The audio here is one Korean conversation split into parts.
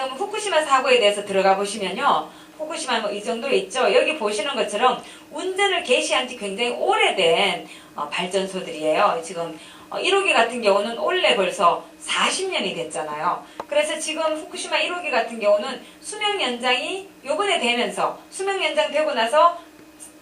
자, 그럼 후쿠시마 사고에 대해서 들어가 보시면요. 후쿠시마 뭐 이 정도 있죠. 여기 보시는 것처럼 운전을 개시한 지 굉장히 오래된 어, 발전소들이에요. 지금 어, 1호기 같은 경우는 올해 벌써 40년이 됐잖아요. 그래서 지금 후쿠시마 1호기 같은 경우는 수명 연장이 요번에 되면서 수명 연장 되고 나서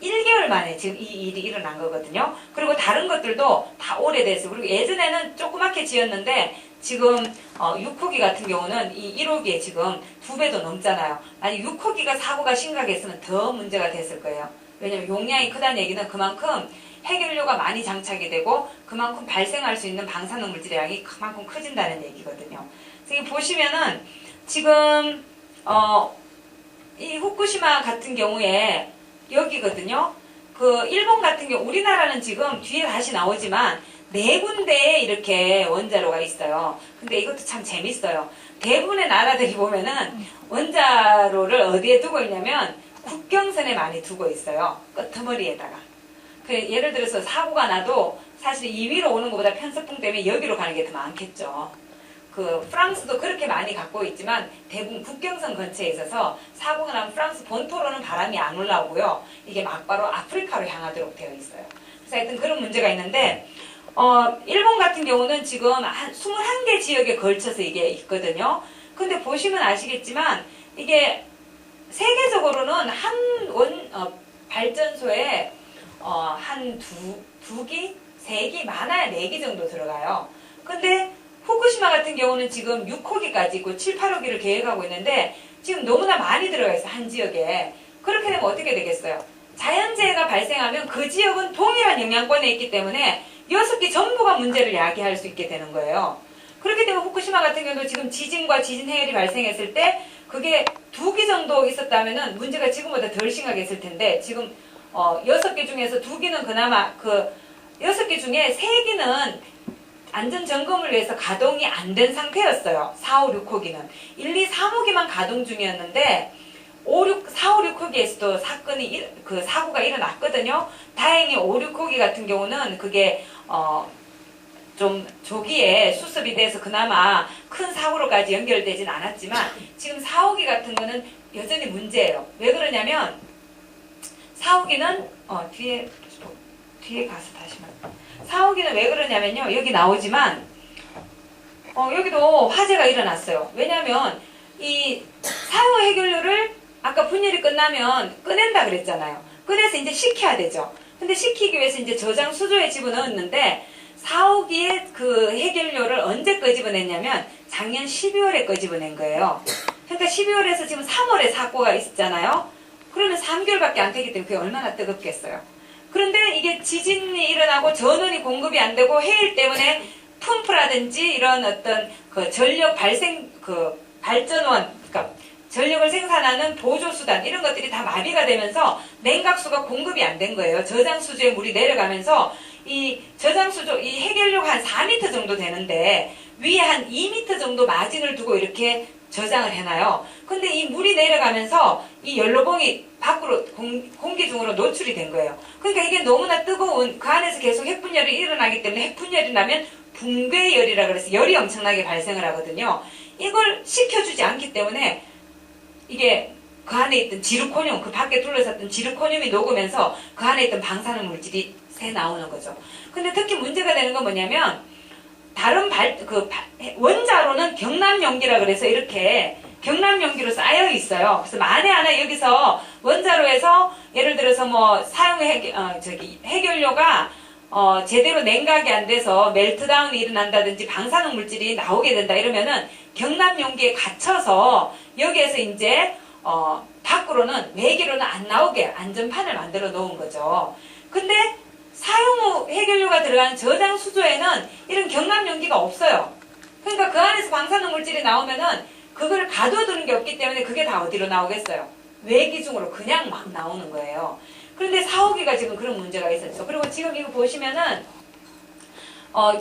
1개월 만에 지금 이 일이 일어난 거거든요. 그리고 다른 것들도 다 오래돼서 그리고 예전에는 조그맣게 지었는데 지금 어, 6호기 같은 경우는 이 1호기에 지금 두 배도 넘잖아요. 만약 6호기가 사고가 심각했으면 더 문제가 됐을 거예요. 왜냐면 용량이 크다는 얘기는 그만큼 핵연료가 많이 장착이 되고 그만큼 발생할 수 있는 방사능 물질의 양이 그만큼 커진다는 얘기거든요. 여기 보시면은 지금 어, 이 후쿠시마 같은 경우에 여기거든요. 그 일본 같은 경우 우리나라는 지금 뒤에 다시 나오지만 네 군데에 이렇게 원자로가 있어요. 근데 이것도 참 재밌어요. 대부분의 나라들이 보면은 원자로를 어디에 두고 있냐면 국경선에 많이 두고 있어요. 끄트머리에다가. 그 예를 들어서 사고가 나도 사실 이 위로 오는 것보다 편서풍 때문에 여기로 가는 게 더 많겠죠. 그 프랑스도 그렇게 많이 갖고 있지만 대부분 국경선 근처에 있어서 사고가 나면 프랑스 본토로는 바람이 안 올라오고요. 이게 막바로 아프리카로 향하도록 되어 있어요. 그래서 하여튼 그런 문제가 있는데 어, 일본 같은 경우는 지금 한 21개 지역에 걸쳐서 이게 있거든요. 근데 보시면 아시겠지만 이게 세계적으로는 한원 발전소에 어, 한 두, 두 기, 세 기, 많아야 네 기 정도 들어가요. 근데 후쿠시마 같은 경우는 지금 6호기까지 있고 7, 8호기를 계획하고 있는데 지금 너무나 많이 들어가 있어요. 한 지역에. 그렇게 되면 어떻게 되겠어요? 자연재해가 발생하면 그 지역은 동일한 영향권에 있기 때문에 여섯 개 전부가 문제를 야기할 수 있게 되는 거예요. 그렇기 때문에 후쿠시마 같은 경우도 지금 지진과 지진 해열이 발생했을 때 그게 두 개 정도 있었다면은 문제가 지금보다 덜 심각했을 텐데 지금 어 여섯 개 중에서 두 개는 그나마 그 여섯 개 중에 세 개는 안전 점검을 위해서 가동이 안 된 상태였어요. 4, 5, 6호기는 1, 2, 3호기만 가동 중이었는데 5, 6, 4, 5, 6호기에서도 사건이 일- 그 사고가 일어났거든요. 다행히 5, 6호기 같은 경우는 그게 어, 좀 조기에 수습이 돼서 그나마 큰 사고로까지 연결되진 않았지만 지금 4호기 같은 거는 여전히 문제예요. 왜 그러냐면 4호기는 어, 뒤에 뒤에 가서 다시 말. 4호기는 왜 그러냐면요. 여기 나오지만 어, 여기도 화재가 일어났어요. 왜냐면 이 사용 해결료를 아까 분열이 끝나면 꺼낸다 그랬잖아요. 꺼내서 이제 식혀야 되죠. 근데 식히기 위해서 이제 저장 수조에 집어넣었는데 4호기에 그 해결료를 언제 끄집어냈냐면 작년 12월에 끄집어낸 거예요. 그러니까 12월에서 지금 3월에 사고가 있었잖아요. 그러면 3개월밖에 안 되기 때문에 그게 얼마나 뜨겁겠어요. 그런데 이게 지진이 일어나고 전원이 공급이 안 되고 해일 때문에 펌프라든지 이런 어떤 그 전력 발생 그 발전원 그러니까 전력을 생산하는 보조 수단 이런 것들이 다 마비가 되면서 냉각수가 공급이 안 된 거예요. 저장 수조에 물이 내려가면서 이 저장 수조 이 해결료가 한 4m 정도 되는데 위에 한 2m 정도 마진을 두고 이렇게 저장을 해놔요. 근데 이 물이 내려가면서 이 연료봉이 밖으로 공, 공기 중으로 노출이 된 거예요. 그러니까 이게 너무나 뜨거운 그 안에서 계속 핵분열이 일어나기 때문에 핵분열이 나면 붕괴열이라 그래서 열이 엄청나게 발생을 하거든요. 이걸 식혀주지 않기 때문에 이게 그 안에 있던 지르코늄, 그 밖에 둘러쌌던 지르코늄이 녹으면서 그 안에 있던 방사능 물질이 새 나오는 거죠. 근데 특히 문제가 되는 건 뭐냐면 다른 발, 그 바- 원자로는 경남 용기라 그래서 이렇게 경남 용기로 쌓여 있어요. 그래서 만에 하나 여기서 원자로에서 예를 들어서 뭐 사용 해 어, 저기 해결료가 어, 제대로 냉각이 안 돼서 멜트다운이 일어난다든지 방사능 물질이 나오게 된다 이러면은 경남 용기에 갇혀서 여기에서 이제 어, 밖으로는 외기로는 안 나오게 안전판을 만들어 놓은 거죠. 근데 사용 후 해결료 가 들어가는 저장 수조에는 이런 경남 용기가 없어요. 그러니까 그 안에서 방사능 물질이 나오면은 그걸 가둬두는 게 없기 때문에 그게 다 어디로 나오겠어요? 외기 중으로 그냥 막 나오는 거예요. 그런데 4호기가 지금 그런 문제가 있었죠. 그리고 지금 이거 보시면은 어,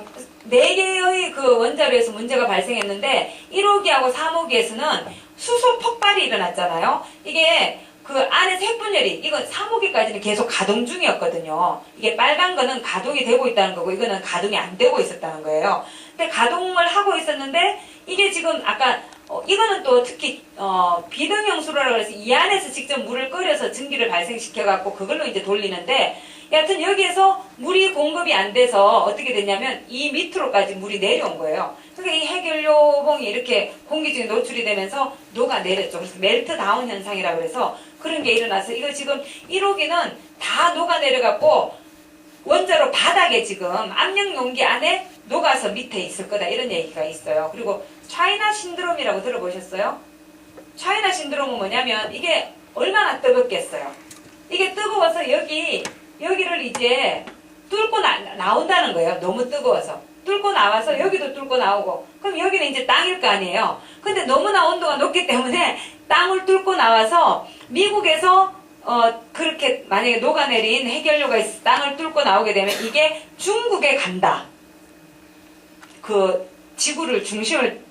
네 개의 그 원자로에서 문제가 발생했는데 1호기하고 3호기에서는 수소 폭발이 일어났잖아요. 이게 그 안에서 핵분열이 이건 3호기까지는 계속 가동 중이었거든요. 이게 빨간 거는 가동이 되고 있다는 거고 이거는 가동이 안 되고 있었다는 거예요. 근데 가동을 하고 있었는데 이게 지금 아까 어, 이거는 또 특히 어, 비등형 수로라고 해서 이 안에서 직접 물을 끓여서 전기를 발생시켜 갖고 그걸로 이제 돌리는데 여하튼 여기에서 물이 공급이 안 돼서 어떻게 됐냐면 이 밑으로까지 물이 내려온 거예요. 그러니까 이 해결료봉이 이렇게 공기 중에 노출이 되면서 녹아 내렸죠. 그래서 멜트 다운 현상이라고 그래서 그런 게 일어나서 이거 지금 1호기는 다 녹아 내려갖고 원자로 바닥에 지금 압력 용기 안에 녹아서 밑에 있을 거다 이런 얘기가 있어요. 그리고 차이나 신드롬이라고 들어보셨어요? 차이나 신드롬은 뭐냐면 이게 얼마나 뜨겁겠어요. 이게 뜨거워서 여기 여기를 이제 뚫고 나, 나온다는 거예요. 너무 뜨거워서. 뚫고 나와서 여기도 뚫고 나오고 그럼 여기는 이제 땅일 거 아니에요. 근데 너무나 온도가 높기 때문에 땅을 뚫고 나와서 미국에서 어 그렇게 만약에 녹아내린 해결료가 있어 땅을 뚫고 나오게 되면 이게 중국에 간다. 그 지구를 중심을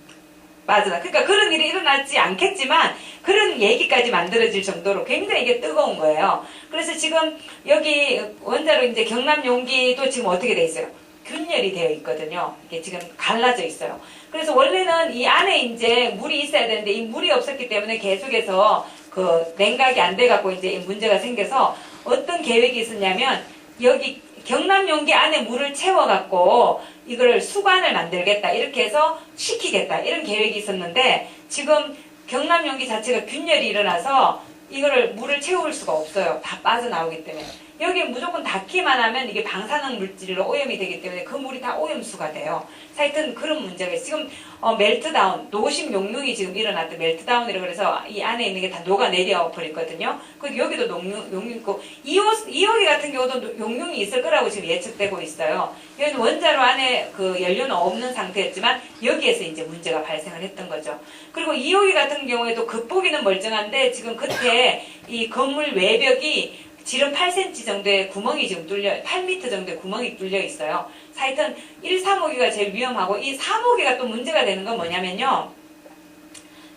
맞아. 그러니까 그런 일이 일어나지 않겠지만 그런 얘기까지 만들어질 정도로 굉장히 이게 뜨거운 거예요. 그래서 지금 여기 원자로 이제 경남 용기도 지금 어떻게 돼 있어요? 균열이 되어 있거든요. 이게 지금 갈라져 있어요. 그래서 원래는 이 안에 이제 물이 있어야 되는데 이 물이 없었기 때문에 계속해서 그 냉각이 안 돼 갖고 이제 이 문제가 생겨서 어떤 계획이 있었냐면 여기 경남 용기 안에 물을 채워 갖고 이걸 수관을 만들겠다 이렇게 해서 식히겠다 이런 계획이 있었는데 지금 경남 용기 자체가 균열이 일어나서 이거를 물을 채울 수가 없어요. 다 빠져나오기 때문에. 여기 무조건 닿기만 하면 이게 방사능 물질로 오염이 되기 때문에 그 물이 다 오염수가 돼요. 하여튼 그런 문제가 있어요. 지금 어, 멜트다운, 노심 용융이 지금 일어났대. 멜트다운이라고 그래서 이 안에 있는 게 다 녹아내려 버렸거든요. 그리고 여기도 녹융, 용융 있고 이호, 이호기 같은 경우도 노- 용융이 있을 거라고 지금 예측되고 있어요. 여기는 원자로 안에 그 연료는 없는 상태였지만 여기에서 이제 문제가 발생을 했던 거죠. 그리고 이호기 같은 경우에도 겉보기는 멀쩡한데 지금 끝에 이 건물 외벽이 지름 8cm 정도의 구멍이 지금 뚫려, 8m 정도의 구멍이 뚫려 있어요. 하여튼 1, 3호기가 제일 위험하고 이 3호기가 또 문제가 되는 건 뭐냐면요.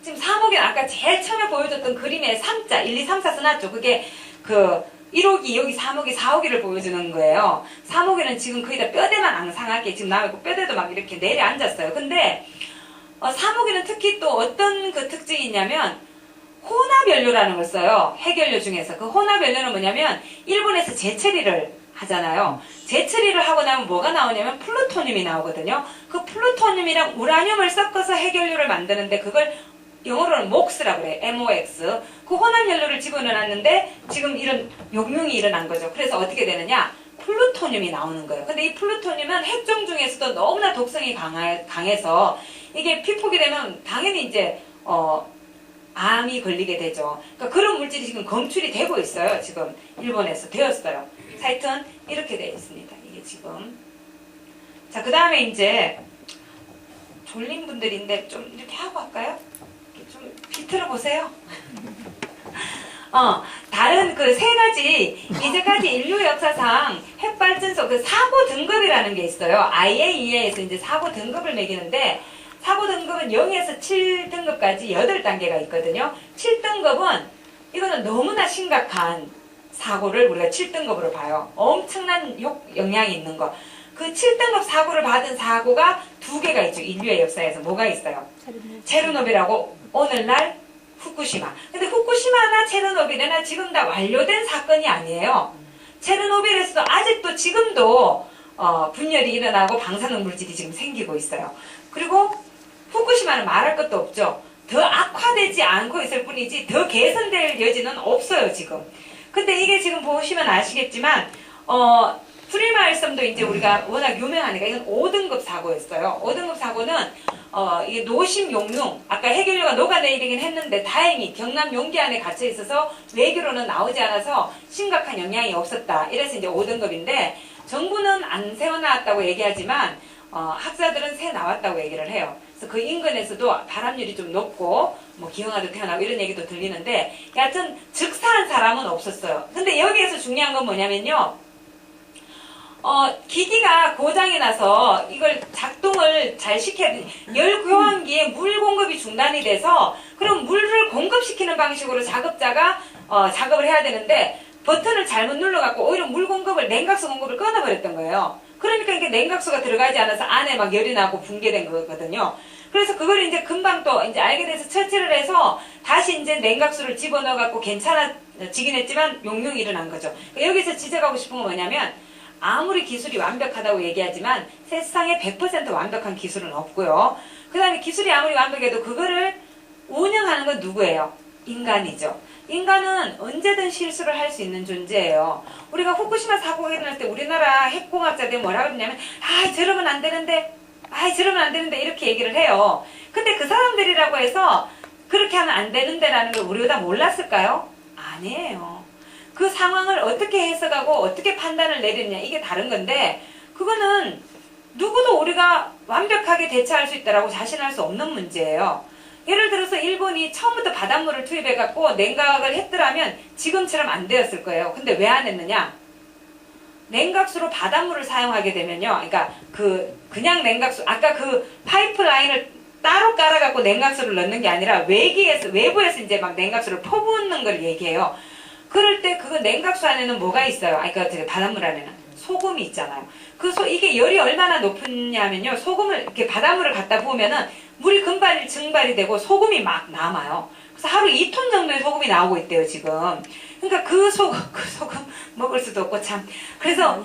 지금 3호기는 아까 제일 처음에 보여줬던 그림에 3자, 1, 2, 3, 4 써놨죠. 그게 그 1호기, 2호기, 3호기, 4호기를 보여주는 거예요. 3호기는 지금 거의 다 뼈대만 앙상하게 지금 나와있고 뼈대도 막 이렇게 내려앉았어요. 근데 어, 3호기는 특히 또 어떤 그 특징이 있냐면 혼합연료라는 걸 써요. 해결료 중에서. 그 혼합연료는 뭐냐면 일본에서 재처리를 하잖아요. 재처리를 하고 나면 뭐가 나오냐면 플루토늄이 나오거든요. 그 플루토늄이랑 우라늄을 섞어서 해결료를 만드는데 그걸 영어로는 MOX라고 그래요. MOX. 그 혼합연료를 집어넣었는데 지금 이런 용융이 일어난 거죠. 그래서 어떻게 되느냐? 플루토늄이 나오는 거예요. 근데 이 플루토늄은 핵종 중에서도 너무나 독성이 강하, 강해서 이게 피폭이 되면 당연히 이제 어, 암이 걸리게 되죠. 그러니까 그런 물질이 지금 검출이 되고 있어요. 지금 일본에서 되었어요. 하여튼 이렇게 되어 있습니다. 이게 지금 자 그 다음에 이제 졸린 분들인데 좀 이렇게 하고 할까요? 좀 비틀어 보세요. 어 다른 그 세 가지 이제까지 인류 역사상 핵발전소 그 사고 등급이라는 게 있어요. IAEA에서 이제 사고 등급을 매기는데 사고 등급은 0에서 7등급까지 8단계가 있거든요. 7등급은 이거는 너무나 심각한 사고를 우리가 7등급으로 봐요. 엄청난 욕, 영향이 있는 거. 그 7등급 사고를 받은 사고가 두 개가 있죠. 인류의 역사에서 뭐가 있어요? 체르노빌하고 오늘날 후쿠시마. 근데 후쿠시마나 체르노빌이나 지금 다 완료된 사건이 아니에요. 체르노빌에서도 아직도 지금도 어, 분열이 일어나고 방사능 물질이 지금 생기고 있어요. 그리고 후쿠시마는 말할 것도 없죠. 더 악화되지 않고 있을 뿐이지 더 개선될 여지는 없어요 지금. 근데 이게 지금 보시면 아시겠지만 어 프리마일섬도 이제 우리가 워낙 유명하니까 이건 5등급 사고였어요. 5등급 사고는 어 이게 노심 용융 아까 해결료가 녹아내리긴 했는데 다행히 경남 용기 안에 갇혀 있어서 외교로는 나오지 않아서 심각한 영향이 없었다. 이래서 이제 5등급인데 정부는 안 세워놨다고 얘기하지만 어, 학자들은 새 나왔다고 얘기를 해요. 그래서 그 인근에서도 바람률이 좀 높고 뭐 기형아도 태어나고 이런 얘기도 들리는데 여하튼 즉사한 사람은 없었어요. 근데 여기에서 중요한 건 뭐냐면요. 어, 기기가 고장이 나서 이걸 작동을 잘 시켜야 돼. 열 교환기에 물 공급이 중단이 돼서 그럼 물을 공급시키는 방식으로 작업자가 어, 작업을 해야 되는데 버튼을 잘못 눌러갖고 오히려 물 공급을 냉각수 공급을 끊어버렸던 거예요. 그러니까 이게 냉각수가 들어가지 않아서 안에 막 열이 나고 붕괴된 거거든요. 그래서 그걸 이제 금방 또 이제 알게 돼서 처치를 해서 다시 이제 냉각수를 집어넣어 갖고 괜찮아지긴 했지만 용융이 일어난 거죠. 그러니까 여기서 지적하고 싶은 건 뭐냐면 아무리 기술이 완벽하다고 얘기하지만 세상에 100% 완벽한 기술은 없고요. 그 다음에 기술이 아무리 완벽해도 그거를 운영하는 건 누구예요? 인간이죠. 인간은 언제든 실수를 할 수 있는 존재예요. 우리가 후쿠시마 사고가 일어날 때 우리나라 핵공학자들이 뭐라 그러냐면 아 저러면 안 되는데 아 저러면 안 되는데 이렇게 얘기를 해요. 근데 그 사람들이라고 해서 그렇게 하면 안 되는데라는 걸 우리가 다 몰랐을까요? 아니에요. 그 상황을 어떻게 해석하고 어떻게 판단을 내리느냐 이게 다른 건데 그거는 누구도 우리가 완벽하게 대처할 수 있다라고 자신할 수 없는 문제예요. 예를 들어서 일본이 처음부터 바닷물을 투입해갖고 냉각을 했더라면 지금처럼 안 되었을 거예요. 근데 왜 안 했느냐? 냉각수로 바닷물을 사용하게 되면요. 그러니까 그 그냥 냉각수 아까 그 파이프라인을 따로 깔아갖고 냉각수를 넣는 게 아니라 외기에서 외부에서 이제 막 냉각수를 퍼붓는 걸 얘기해요. 그럴 때 그 냉각수 안에는 뭐가 있어요? 아니 그 저기 바닷물 안에는 소금이 있잖아요. 그 소, 이게 열이 얼마나 높으냐면요. 소금을 이렇게 바닷물을 갖다 부으면은 물이 금발 증발이 되고 소금이 막 남아요. 그래서 하루 2톤 정도의 소금이 나오고 있대요, 지금. 그러니까 그 소금, 그 소금 먹을 수도 없고 참. 그래서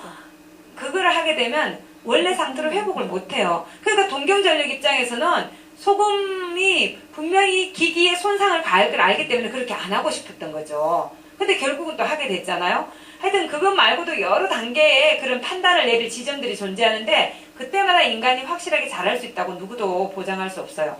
그거를 하게 되면 원래 상태로 회복을 못 해요. 그러니까 동경전력 입장에서는 소금이 분명히 기기에 손상을 가할 걸 알기 때문에 그렇게 안 하고 싶었던 거죠. 근데 결국은 또 하게 됐잖아요. 하여튼 그것 말고도 여러 단계의 그런 판단을 내릴 지점들이 존재하는데 그때마다 인간이 확실하게 잘할 수 있다고 누구도 보장할 수 없어요.